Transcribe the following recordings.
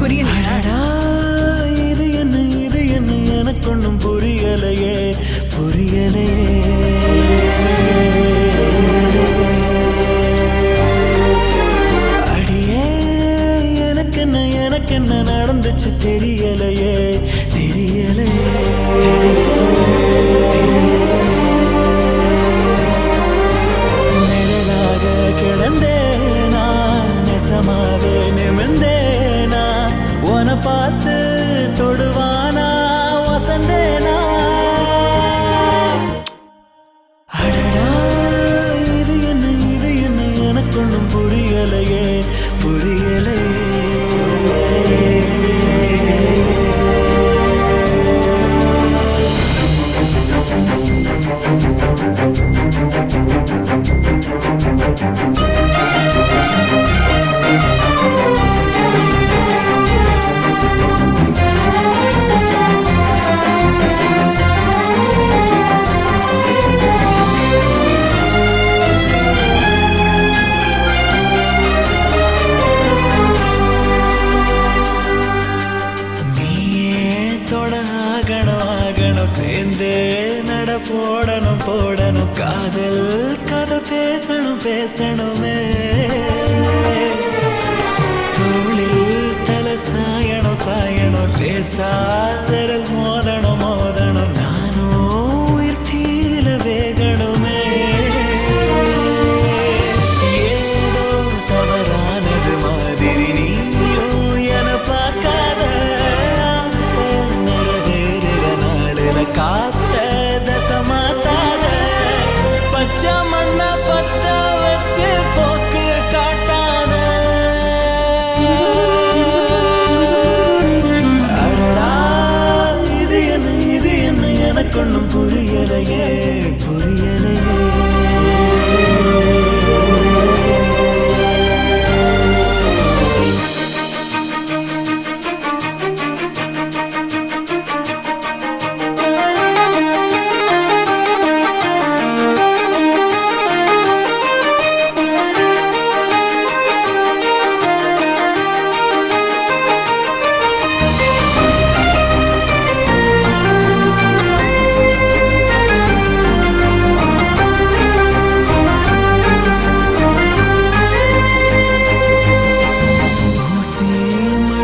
புரியலையா? இது என்ன இது என்ன? எனக்கு ஒன்றும் புரியலையே. புரியலையே எனக்கென்ன நடந்துச்சு தெரியலையே தெரியலையே. புரியலையே புரியலையே. சேர்ந்தே நட போடணும் போடணும். காதல் கதை பேசணும் பேசணுமே. தோளில் தலை சாயணும் சாயணும். லேசா மோ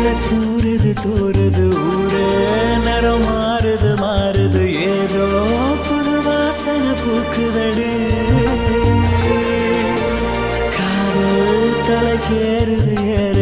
தூருது தூருது ஊரு நரம் மாறுது. மாறுது ஏதோ புது வாசனை பூக்குதடு. காதல் தலைக்கேறுது ஏ